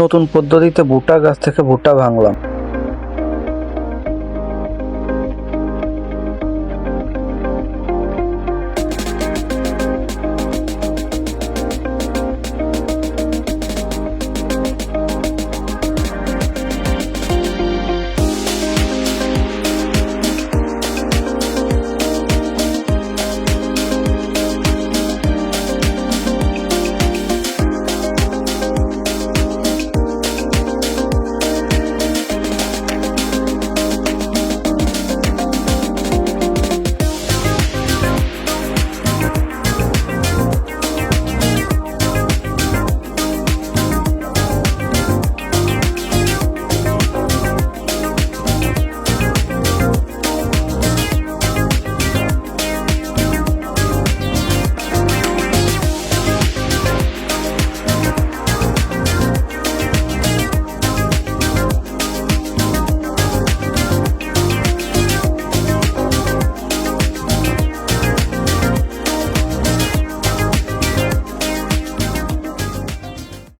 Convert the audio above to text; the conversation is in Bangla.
নতুন পদ্ধতিতে ভুট্টা গাছ থেকে ভুট্টা ভাঙলাম।